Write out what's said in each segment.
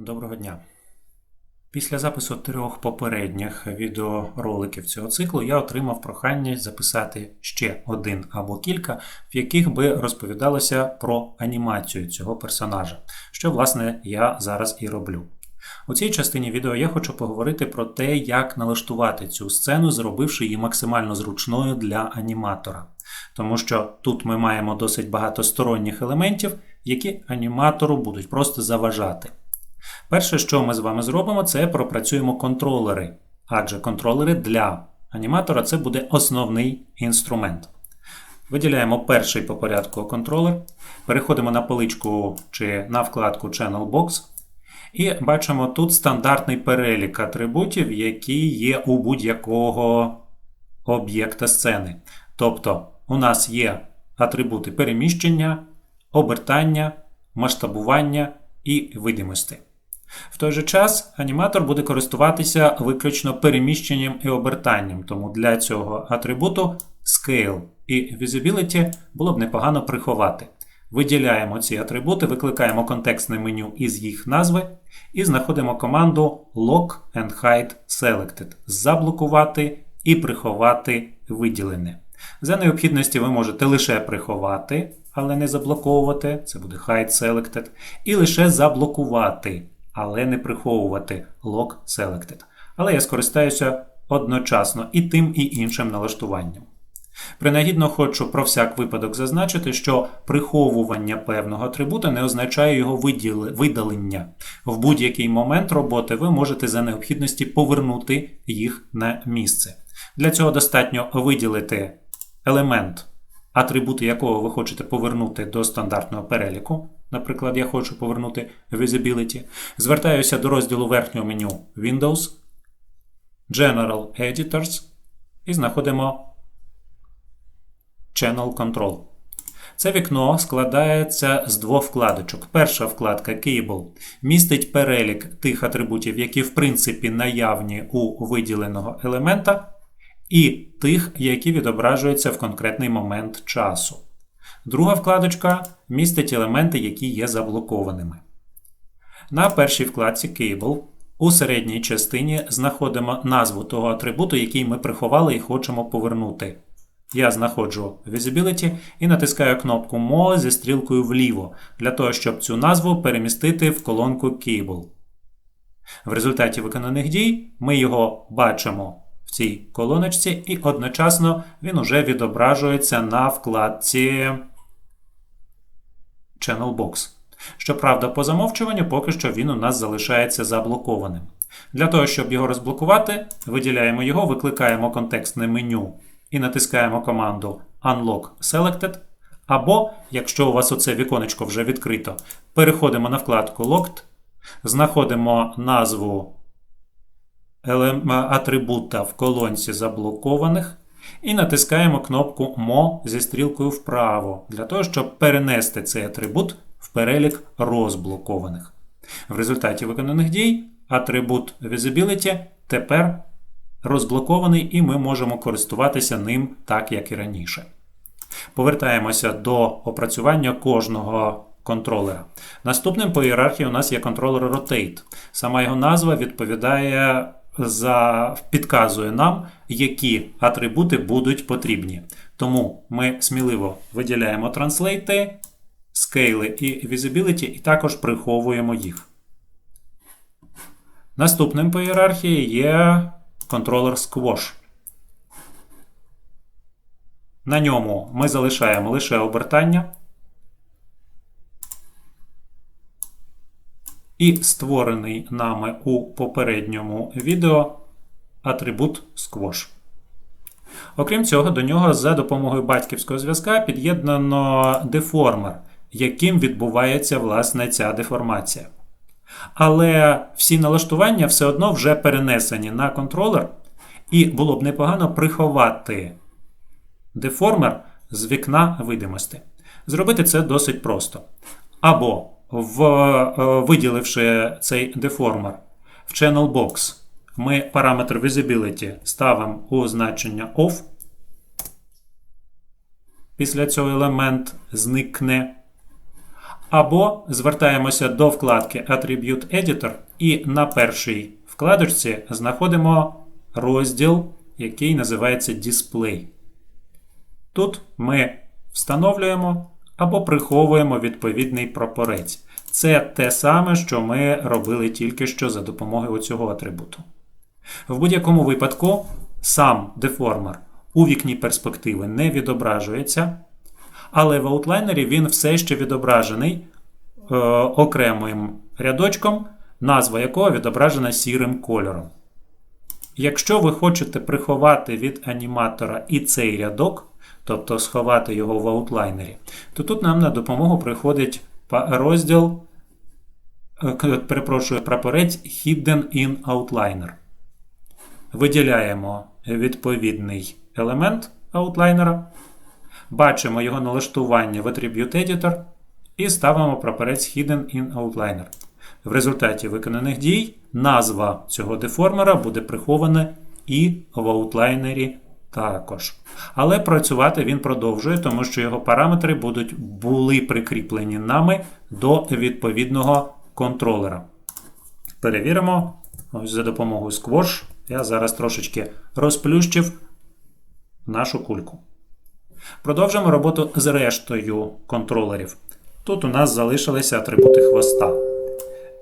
Доброго дня. Після запису трьох попередніх відеороликів цього циклу я отримав прохання записати ще один або кілька, в яких би розповідалося про анімацію цього персонажа, що, власне, я зараз і роблю. У цій частині відео я хочу поговорити про те, як налаштувати цю сцену, зробивши її максимально зручною для аніматора. Тому що тут ми маємо досить багато сторонніх елементів, які аніматору будуть просто заважати. Перше, що ми з вами зробимо, це пропрацюємо контролери, адже контролери для аніматора це буде основний інструмент. Виділяємо перший по порядку контролер, переходимо на поличку чи на вкладку Channel Box. І бачимо тут стандартний перелік атрибутів, які є у будь-якого об'єкта сцени. Тобто, у нас є атрибути переміщення, обертання, масштабування і видимості. В той же час аніматор буде користуватися виключно переміщенням і обертанням, тому для цього атрибуту Scale і Visibility було б непогано приховати. Виділяємо ці атрибути, викликаємо контекстне меню із їх назви і знаходимо команду Lock and Hide Selected заблокувати і приховати виділене. За необхідності ви можете лише приховати, але не заблоковувати, це буде Hide Selected, і лише заблокувати, але не приховувати Lock Selected. Але я скористаюся одночасно і тим, і іншим налаштуванням. Принагідно хочу про всяк випадок зазначити, що приховування певного атрибута не означає його видалення. В будь-який момент роботи ви можете за необхідності повернути їх на місце. Для цього достатньо виділити елемент, атрибути якого ви хочете повернути до стандартного переліку. Наприклад, я хочу повернути Visibility. Звертаюся до розділу верхнього меню Windows, General Editors і знаходимо Channel Control. Це вікно складається з двох вкладочок. Перша вкладка Cable містить перелік тих атрибутів, які в принципі наявні у виділеного елемента, і тих, які відображуються в конкретний момент часу. Друга вкладочка містить елементи, які є заблокованими. На першій вкладці Cable у середній частині знаходимо назву того атрибуту, який ми приховали і хочемо повернути. Я знаходжу Visibility і натискаю кнопку Mo зі стрілкою вліво, для того, щоб цю назву перемістити в колонку Cable. В результаті виконаних дій ми його бачимо в цій колоночці, і одночасно він уже відображується на вкладці Channel Box. Щоправда, по замовчуванню поки що він у нас залишається заблокованим. Для того, щоб його розблокувати, виділяємо його, викликаємо контекстне меню і натискаємо команду Unlock Selected. Або, якщо у вас оце віконечко вже відкрито, переходимо на вкладку Locked, знаходимо назву атрибута в колонці заблокованих і натискаємо кнопку Mo зі стрілкою вправо, для того, щоб перенести цей атрибут в перелік розблокованих. В результаті виконаних дій атрибут Visibility тепер розблокований, і ми можемо користуватися ним так, як і раніше. Повертаємося до опрацювання кожного контролера. Наступним по ієрархії у нас є контролер Rotate. Сама його назва відповідає за, підказує нам, які атрибути будуть потрібні. Тому ми сміливо виділяємо Translate, Scale і Visibility, і також приховуємо їх. Наступним по ієрархії є контролер Squash. На ньому ми залишаємо лише обертання. І створений нами у попередньому відео атрибут Squash. Окрім цього, до нього за допомогою батьківського зв'язка під'єднано деформер, яким відбувається власне ця деформація. Але всі налаштування все одно вже перенесені на контролер, і було б непогано приховати деформер з вікна видимості. Зробити це досить просто. Або в, е, виділивши цей деформер в Channel Box, ми параметр Visibility ставимо у значення Off. Після цього елемент зникне. Або звертаємося до вкладки Attribute Editor і на першій вкладочці знаходимо розділ, який називається Display. Тут ми встановлюємо або приховуємо відповідний прапорець. Це те саме, що ми робили тільки що за допомогою цього атрибуту. В будь-якому випадку сам деформер у вікні перспективи не відображується, але в аутлайнері він все ще відображений е, окремим рядочком, назва якого відображена сірим кольором. Якщо ви хочете приховати від аніматора і цей рядок, тобто сховати його в аутлайнері, то тут нам на допомогу приходить розділ, е, перепрошую, прапорець Hidden in Outliner. Виділяємо відповідний елемент аутлайнера, бачимо його налаштування в Attribute Editor і ставимо прапорець Hidden in Outliner. В результаті виконаних дій назва цього деформера буде прихована і в аутлайнері також. Але працювати він продовжує, тому що його параметри будуть, були прикріплені нами до відповідного контролера. Перевіримо ось за допомогою Squash. Я зараз трошечки розплющив нашу кульку. Продовжимо роботу з рештою контролерів. Тут у нас залишилися атрибути хвоста.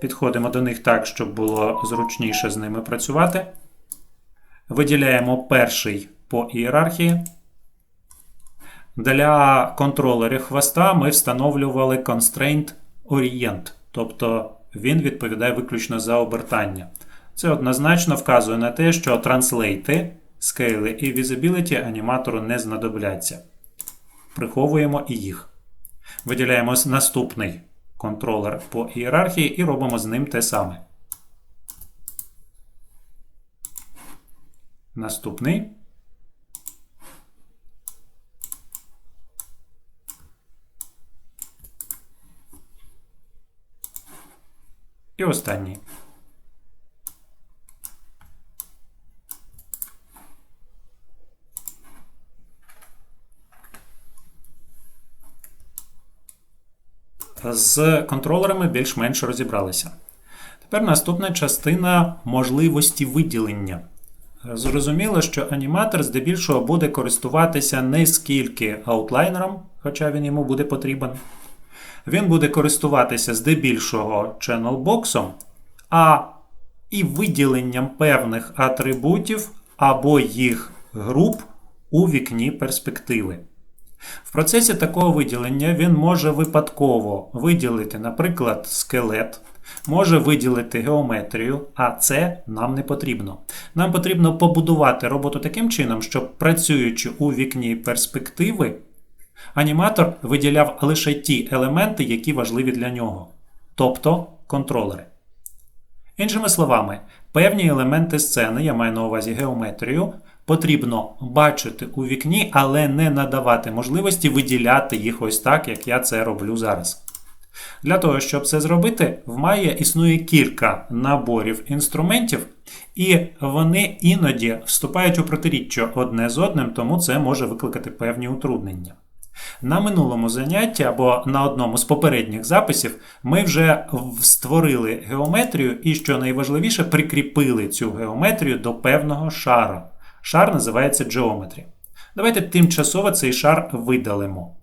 Підходимо до них так, щоб було зручніше з ними працювати. Виділяємо перший по ієрархії. Для контролерів хвоста ми встановлювали constraint orient, тобто він відповідає виключно за обертання. Це однозначно вказує на те, що транслейти, скейли і visibility аніматору не знадобляться. Приховуємо і їх. Виділяємо наступний контролер по ієрархії і робимо з ним те саме. Наступний. І останній. З контролерами більш-менш розібралися. Тепер наступна частина можливості виділення. Зрозуміло, що аніматор здебільшого буде користуватися не скільки аутлайнером, хоча він йому буде потрібен. Він буде користуватися здебільшого ченнелбоксом, а і виділенням певних атрибутів або їх груп у вікні перспективи. В процесі такого виділення він може випадково виділити, наприклад, скелет, може виділити геометрію, а це нам не потрібно. Нам потрібно побудувати роботу таким чином, щоб працюючи у вікні перспективи, аніматор виділяв лише ті елементи, які важливі для нього, тобто контролери. Іншими словами, певні елементи сцени, я маю на увазі геометрію, потрібно бачити у вікні, але не надавати можливості виділяти їх ось так, як я це роблю зараз. Для того, щоб це зробити, в Maya існує кілька наборів інструментів, і вони іноді вступають у протиріччя одне з одним, тому це може викликати певні утруднення. На минулому занятті або на одному з попередніх записів ми вже створили геометрію і, що найважливіше, прикріпили цю геометрію до певного шара. Шар називається Geometry. Давайте тимчасово цей шар видалимо.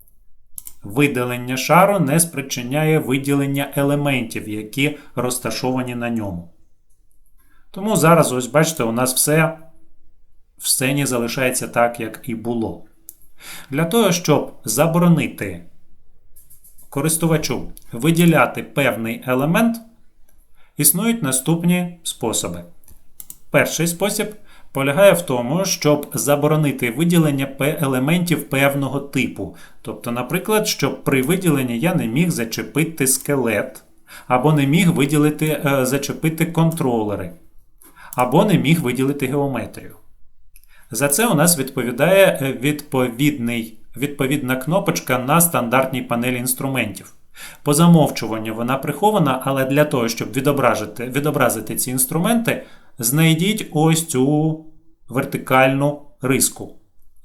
Видалення шару не спричиняє виділення елементів, які розташовані на ньому. Тому зараз, ось бачите, у нас все в сцені залишається так, як і було. Для того, щоб заборонити користувачу виділяти певний елемент, існують наступні способи. Перший спосіб полягає в тому, щоб заборонити виділення елементів певного типу. Тобто, наприклад, щоб при виділенні я не міг зачепити скелет, або не міг виділити, е, зачепити контролери, або не міг виділити геометрію. За це у нас відповідає е, відповідний, відповідна кнопочка на стандартній панелі інструментів. По замовчуванню вона прихована, але для того, щоб відобразити, відобразити ці інструменти, знайдіть ось цю вертикальну риску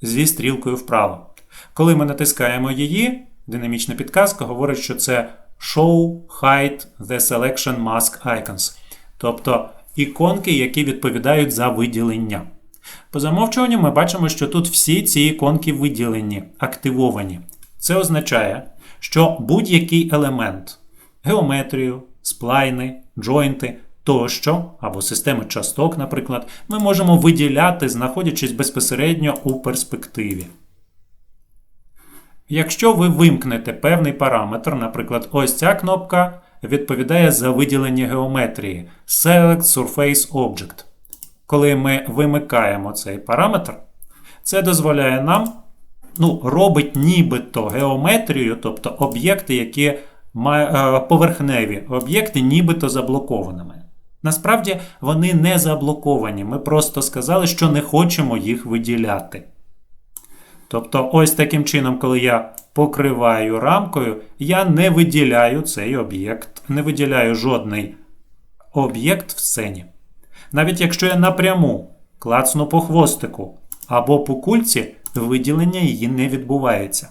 зі стрілкою вправо. Коли ми натискаємо її, динамічна підказка говорить, що це Show Hide the Selection Mask Icons, тобто іконки, які відповідають за виділення. По замовчуванню ми бачимо, що тут всі ці іконки виділені, активовані. Це означає, що будь-який елемент геометрію, сплайни, джойнти тощо, або системи часток, наприклад, ми можемо виділяти, знаходячись безпосередньо у перспективі. Якщо ви вимкнете певний параметр, наприклад, ось ця кнопка відповідає за виділення геометрії Select Surface Object. Коли ми вимикаємо цей параметр, це дозволяє нам, ну, робить нібито геометрію, тобто об'єкти, які е, поверхневі об'єкти, нібито заблокованими. Насправді вони не заблоковані. Ми просто сказали, що не хочемо їх виділяти. Тобто, ось таким чином, коли я покриваю рамкою, я не виділяю цей об'єкт, не виділяю жодний об'єкт в сцені. Навіть якщо я напряму клацну по хвостику або по кульці, виділення її не відбувається.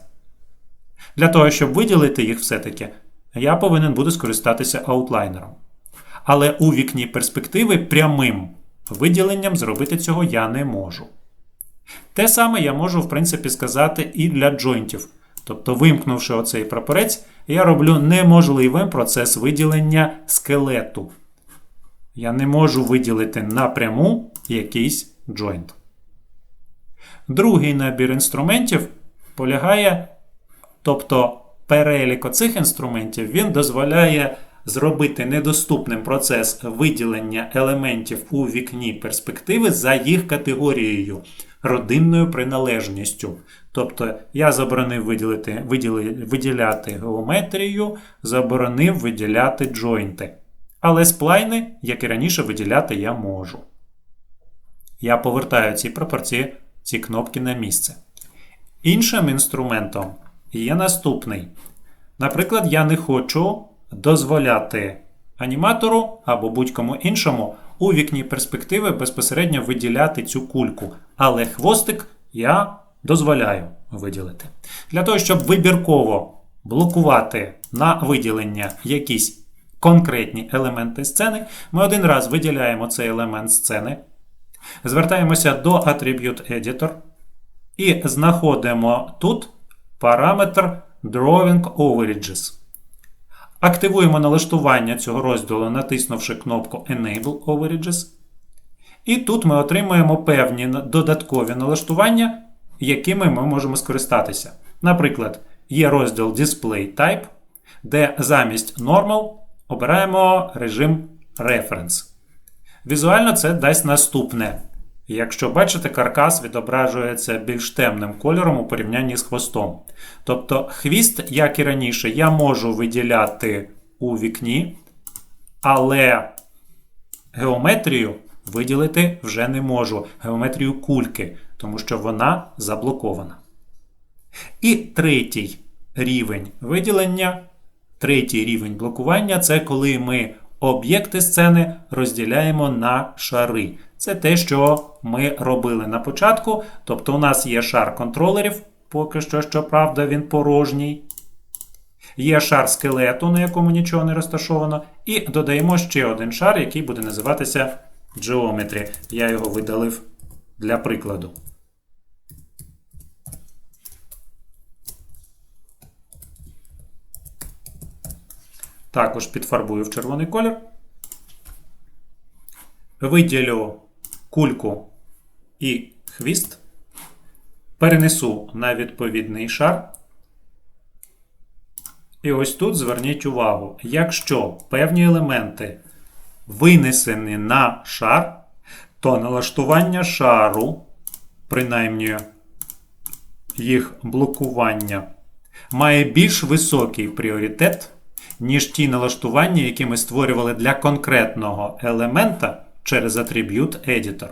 Для того, щоб виділити їх все-таки, я повинен буду скористатися аутлайнером. Але у вікні перспективи прямим виділенням зробити цього я не можу. Те саме я можу, в принципі, сказати і для джойнтів. Тобто, вимкнувши оцей прапорець, я роблю неможливим процес виділення скелету. Я не можу виділити напряму якийсь джойнт. Другий набір інструментів полягає, тобто перелік оцих інструментів, він дозволяє зробити недоступним процес виділення елементів у вікні перспективи за їх категорією, родинною приналежністю. Тобто я заборонив виділити, виділи, виділяти геометрію, заборонив виділяти джойнти. Але сплайни, як і раніше, виділяти я можу. Я повертаю ці пропорції, ці кнопки на місце. Іншим інструментом є наступний. Наприклад, я не хочу дозволяти аніматору або будь-кому іншому у вікні перспективи безпосередньо виділяти цю кульку. Але хвостик я дозволяю виділити. Для того, щоб вибірково блокувати на виділення якісь конкретні елементи сцени, ми один раз виділяємо цей елемент сцени, звертаємося до Attribute Editor і знаходимо тут параметр Drawing Overages. Активуємо налаштування цього розділу, натиснувши кнопку Enable Overages. І тут ми отримуємо певні додаткові налаштування, якими ми можемо скористатися. Наприклад, є розділ Display Type, де замість Normal обираємо режим Reference. Візуально це дасть наступне. Якщо бачите, каркас відображується більш темним кольором у порівнянні з хвостом. Тобто хвіст, як і раніше, я можу виділяти у вікні, але геометрію виділити вже не можу. Геометрію кульки, тому що вона заблокована. І третій рівень виділення, третій рівень блокування це коли ми об'єкти сцени розділяємо на шари. Це те, що ми робили на початку. Тобто, у нас є шар контролерів, поки що, щоправда, він порожній. Є шар скелету, на якому нічого не розташовано. І додаємо ще один шар, який буде називатися Geometry. Я його видалив для прикладу. Також підфарбую в червоний колір. Виділю кульку і хвіст, перенесу на відповідний шар. І ось тут зверніть увагу, якщо певні елементи винесені на шар, то налаштування шару, принаймні їх блокування, має більш високий пріоритет, ніж ті налаштування, які ми створювали для конкретного елемента через Attribute Editor.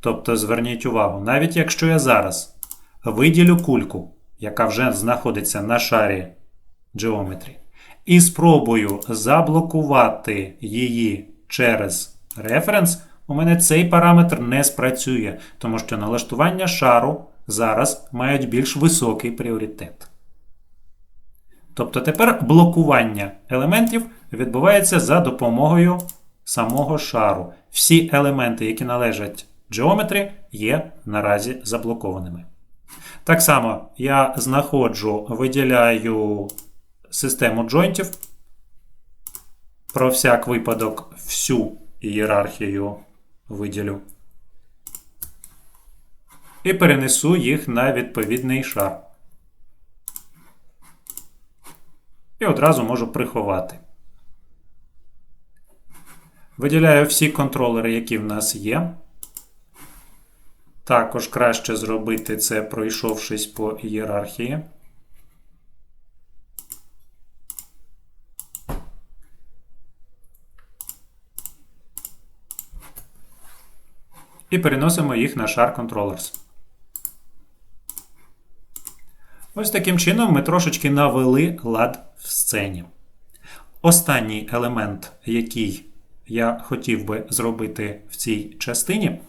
Тобто, зверніть увагу, навіть якщо я зараз виділю кульку, яка вже знаходиться на шарі Geometry, і спробую заблокувати її через референс, у мене цей параметр не спрацює, тому що налаштування шару зараз мають більш високий пріоритет. Тобто тепер блокування елементів відбувається за допомогою самого шару. Всі елементи, які належать Geometry, є наразі заблокованими. Так само я знаходжу, виділяю систему джойнтів. Про всяк випадок всю ієрархію виділю. І перенесу їх на відповідний шар. І одразу можу приховати. Виділяю всі контролери, які в нас є. Також краще зробити це, пройшовшись по ієрархії. І переносимо їх на шар Controllers. Ось таким чином ми трошечки навели лад в сцені. Останній елемент, який я хотів би зробити в цій частині,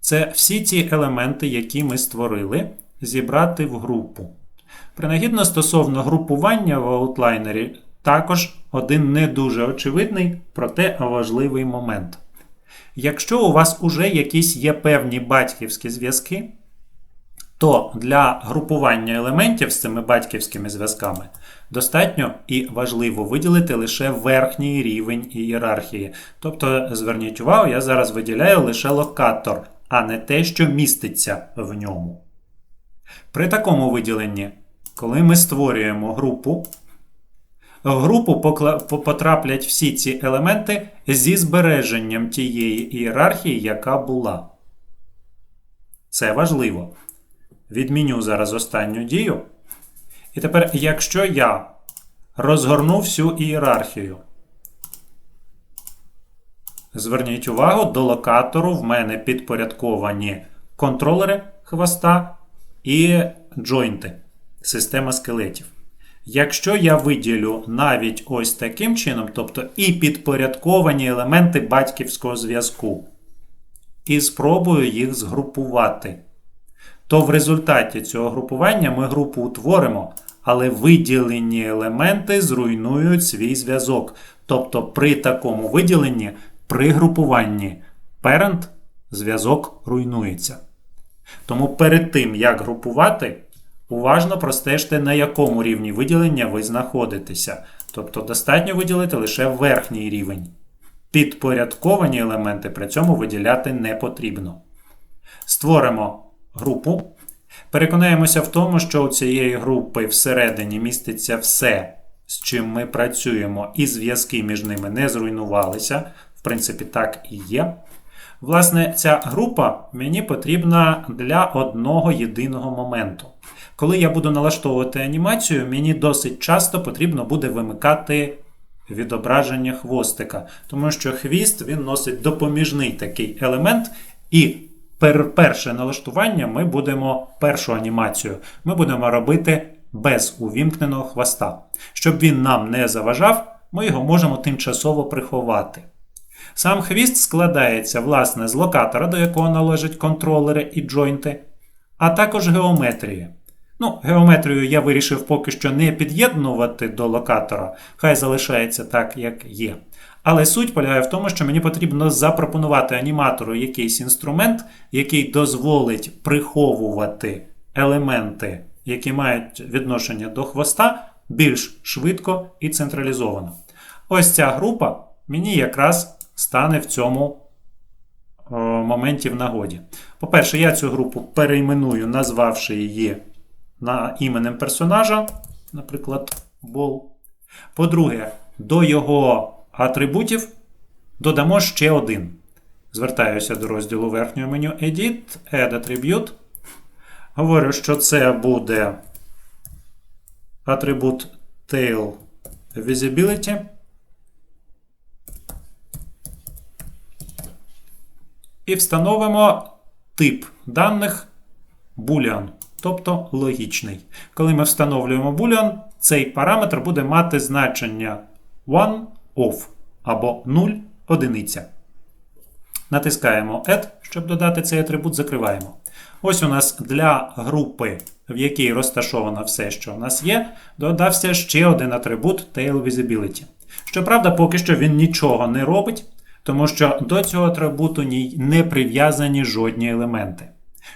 це всі ці елементи, які ми створили, зібрати в групу. Принагідно стосовно групування в аутлайнері, також один не дуже очевидний, проте важливий момент. Якщо у вас уже якісь є певні батьківські зв'язки, то для групування елементів з цими батьківськими зв'язками достатньо і важливо виділити лише верхній рівень ієрархії. Тобто, зверніть увагу, я зараз виділяю лише локатор, а не те, що міститься в ньому. При такому виділенні, коли ми створюємо групу, в групу потраплять всі ці елементи зі збереженням тієї ієрархії, яка була. Це важливо. Відміню зараз останню дію. І тепер, якщо я розгорну всю ієрархію, зверніть увагу, до локатору в мене підпорядковані контролери хвоста і джойнти, система скелетів. Якщо я виділю навіть ось таким чином, тобто і підпорядковані елементи батьківського зв'язку, і спробую їх згрупувати, то в результаті цього групування ми групу утворимо, але виділені елементи зруйнують свій зв'язок. Тобто при такому виділенні, при групуванні parent зв'язок руйнується. Тому перед тим, як групувати, Уважно простежте, на якому рівні виділення ви знаходитеся. Тобто достатньо виділити лише верхній рівень. Підпорядковані елементи при цьому виділяти не потрібно. Створимо групу. Переконаємося в тому, що у цієї групи всередині міститься все, з чим ми працюємо, і зв'язки між ними не зруйнувалися. В принципі, так і є. Власне, ця група мені потрібна для одного єдиного моменту. Коли я буду налаштовувати анімацію, мені досить часто потрібно буде вимикати відображення хвостика, тому що хвіст він носить допоміжний такий елемент, і перше налаштування ми будемо першу анімацію ми будемо робити без увімкненого хвоста. Щоб він нам не заважав, ми його можемо тимчасово приховати. Сам хвіст складається власне з локатора, до якого належать контролери і джойнти, а також геометрії. Ну, Геометрію я вирішив поки що не під'єднувати до локатора, хай залишається так, як є. Але суть полягає в тому, що мені потрібно запропонувати аніматору якийсь інструмент, який дозволить приховувати елементи, які мають відношення до хвоста, більш швидко і централізовано. Ось ця група мені якраз стане в цьому о, моменті в нагоді. По-перше, я цю групу перейменую, назвавши її на іменем персонажа, наприклад, бол. По-друге, до його атрибутів додамо ще один. Звертаюся до розділу верхнього меню Edit, Add Attribute. Говорю, що це буде атрибут Tail Visibility. І встановимо тип даних Boolean тобто логічний. Коли ми встановлюємо boolean, цей параметр буде мати значення one off або 0 одиниця. Натискаємо Add, щоб додати цей атрибут, закриваємо. Ось у нас для групи, в якій розташовано все, що у нас є, додався ще один атрибут Tail Visibility. Щоправда, поки що він нічого не робить, тому що до цього атрибуту не прив'язані жодні елементи.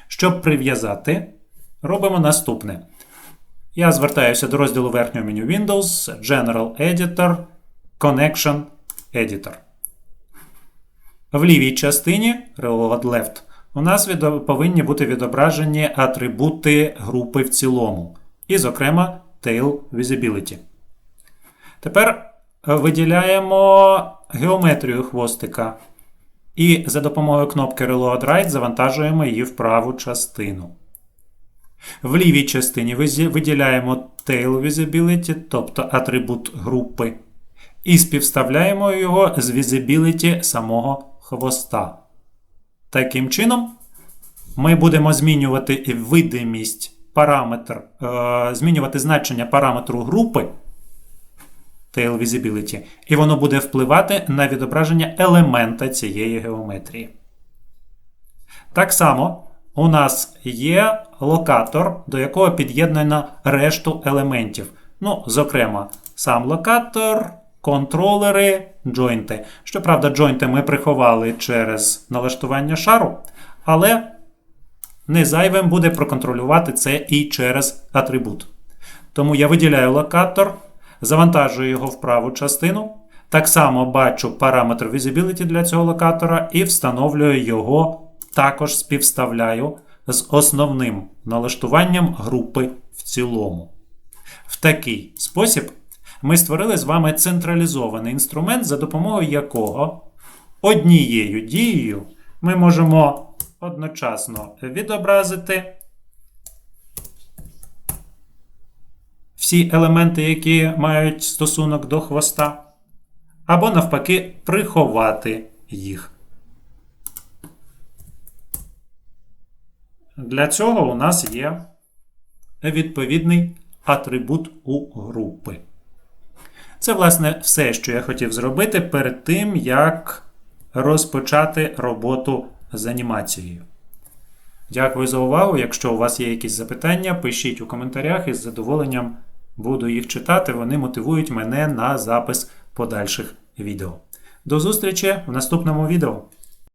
Щоб прив'язати, робимо наступне. Я звертаюся до розділу верхнього меню Windows, General Editor, Connection Editor. В лівій частині Reload Left у нас повинні бути відображені атрибути групи в цілому, і, зокрема, Tail Visibility. Тепер е, виділяємо геометрію хвостика. І за допомогою кнопки Reload Right завантажуємо її в праву частину. В лівій частині виділяємо Tail Visibility, тобто атрибут групи, і співставляємо його з Visibility самого хвоста. Таким чином, ми будемо змінювати видимість параметр, е, змінювати значення параметру групи Tail Visibility, і воно буде впливати на відображення елемента цієї геометрії. Так само у нас є локатор, до якого під'єднано решту елементів. Ну, зокрема, сам локатор, контролери, джойнти. Щоправда, джойнти ми приховали через налаштування шару, але не зайвим буде проконтролювати це і через атрибут. Тому я виділяю локатор, завантажую його в праву частину. Так само бачу параметр Visibility для цього локатора і встановлюю його, також співставляю з основним налаштуванням групи в цілому. В такий спосіб ми створили з вами централізований інструмент, за допомогою якого однією дією ми можемо одночасно відобразити всі елементи, які мають стосунок до хвоста, або навпаки приховати їх. Для цього у нас є відповідний атрибут у групи. Це, власне, все, що я хотів зробити перед тим, як розпочати роботу з анімацією. Дякую за увагу. Якщо у вас є якісь запитання, пишіть у коментарях і з задоволенням буду їх читати. Вони мотивують мене на запис подальших відео. До зустрічі в наступному відео.